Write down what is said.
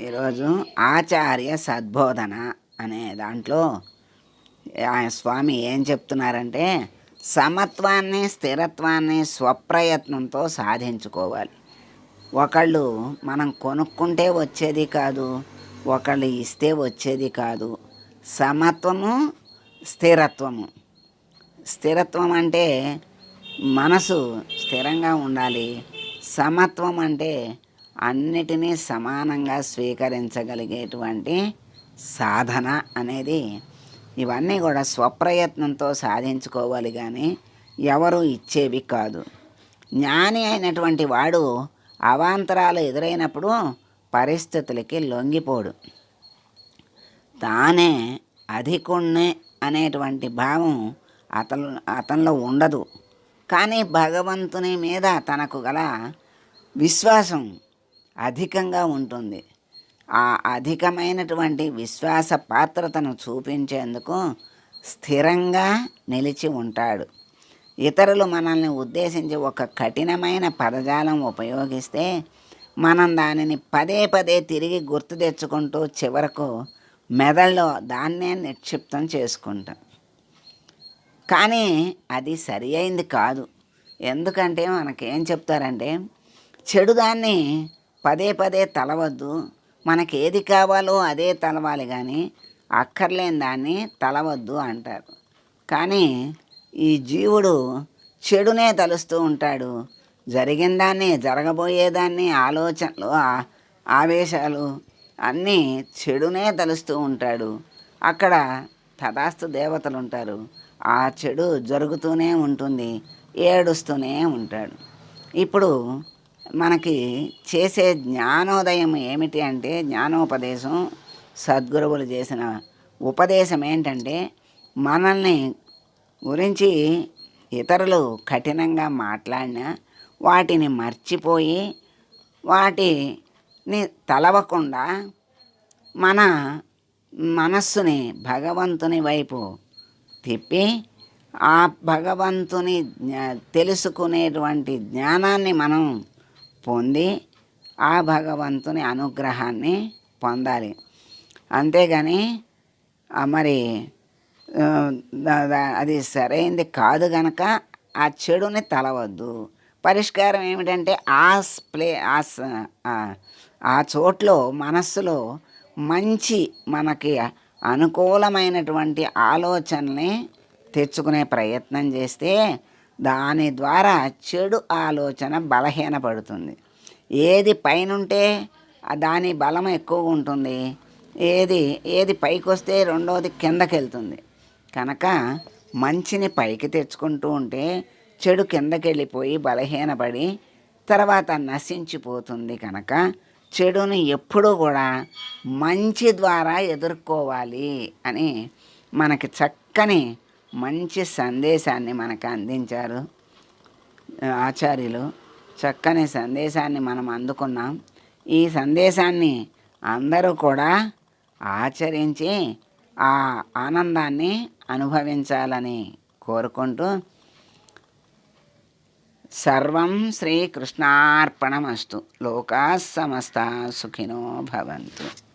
ఈరోజు ఆచార్య సద్బోధన అనే దాంట్లో ఆ స్వామి ఏం చెప్తున్నారంటే సమత్వాన్ని స్థిరత్వాన్ని స్వప్రయత్నంతో సాధించుకోవాలి. ఒకళ్ళు మనం కొనుక్కుంటే వచ్చేది కాదు ఒకళ్ళు ఇస్తే వచ్చేది కాదు. సమత్వము స్థిరత్వము. స్థిరత్వం అంటే మనసు స్థిరంగా ఉండాలి. సమత్వం అంటే అన్నిటినీ సమానంగా స్వీకరించగలిగేటువంటి సాధన అనేది ఇవన్నీ కూడా స్వప్రయత్నంతో సాధించుకోవాలి కానీ ఎవరు ఇచ్చేవి కాదు. జ్ఞాని అయినటువంటి వాడు అవాంతరాలు ఎదురైనప్పుడు పరిస్థితులకి లొంగిపోడు. తానే అధికుణ్ణి అనేటువంటి భావం అతను అతనిలో ఉండదు. కానీ భగవంతుని మీద తనకు గల విశ్వాసం అధికంగా ఉంటుంది. ఆ అధికమైనటువంటి విశ్వాస పాత్రతను చూపించేందుకు స్థిరంగా నిలిచి ఉంటాడు. ఇతరులు మనల్ని ఉద్దేశించి ఒక కఠినమైన పదజాలం ఉపయోగిస్తే మనం దానిని పదే పదే తిరిగి గుర్తు తెచ్చుకుంటూ చివరకు మెదడులో దాన్నే నిక్షిప్తం చేసుకుంటాం. కానీ అది సరి అయింది కాదు. ఎందుకంటే మనకేం చెప్తారంటే చెడు దాన్ని పదే పదే తలవద్దు. మనకి ఏది కావాలో అదే తలవాలి కానీ అక్కర్లేని దాన్ని తలవద్దు అంటారు. కానీ ఈ జీవుడు చెడునే తలుస్తూ ఉంటాడు. జరిగిన దాన్ని జరగబోయేదాన్ని ఆలోచనలు ఆవేశాలు అన్నీ చెడునే తలుస్తూ ఉంటాడు. అక్కడ తదాస్తు దేవతలు ఉంటారు ఆ చెడు జరుగుతూనే ఉంటుంది ఏడుస్తూనే ఉంటాడు. ఇప్పుడు మనకి చేసే జ్ఞానోదయం ఏమిటి అంటే జ్ఞానోపదేశం సద్గురువులు చేసిన ఉపదేశం ఏంటంటే మనల్ని గురించి ఇతరులు కఠినంగా మాట్లాడినా వాటిని మర్చిపోయి వాటిని తలవకుండా మన మనస్సుని భగవంతుని వైపు తిప్పి ఆ భగవంతుని తెలుసుకునేటువంటి జ్ఞానాన్ని మనం పొంది ఆ భగవంతుని అనుగ్రహాన్ని పొందాలి. అంతేగాని మరి అది సరైంది కాదు గనక ఆ చెడుని తలవద్దు. పరిష్కారం ఏమిటంటే ఆ ప్లే ఆ ఆ- చోట్లో మనస్సులో మంచి మనకి అనుకూలమైనటువంటి ఆలోచనల్ని తెచ్చుకునే ప్రయత్నం చేస్తే దాని ద్వారా చెడు ఆలోచన బలహీనపడుతుంది. ఏది పైనుంటే దాని బలం ఎక్కువ ఉంటుంది. ఏది ఏది పైకి వస్తే రెండోది కిందకి వెళ్తుంది కనుక మంచిని పైకి తెచ్చుకుంటూ ఉంటే చెడు కిందకి వెళ్ళిపోయి బలహీనపడి తర్వాత నశించిపోతుంది కనుక చెడుని ఎప్పుడూ కూడా మంచి ద్వారా ఎదుర్కోవాలి అని మనకి చక్కని మంచి సందేశాన్ని మనకు అందించారు. ఆచార్యులు. చక్కని సందేశాన్ని మనం అందుకున్నాం. ఈ సందేశాన్ని అందరూ కూడా ఆచరించి ఆ ఆనందాన్ని అనుభవించాలని కోరుకుంటూ సర్వం శ్రీకృష్ణార్పణమస్తు. లోకా సమస్త సుఖినో భవంతు.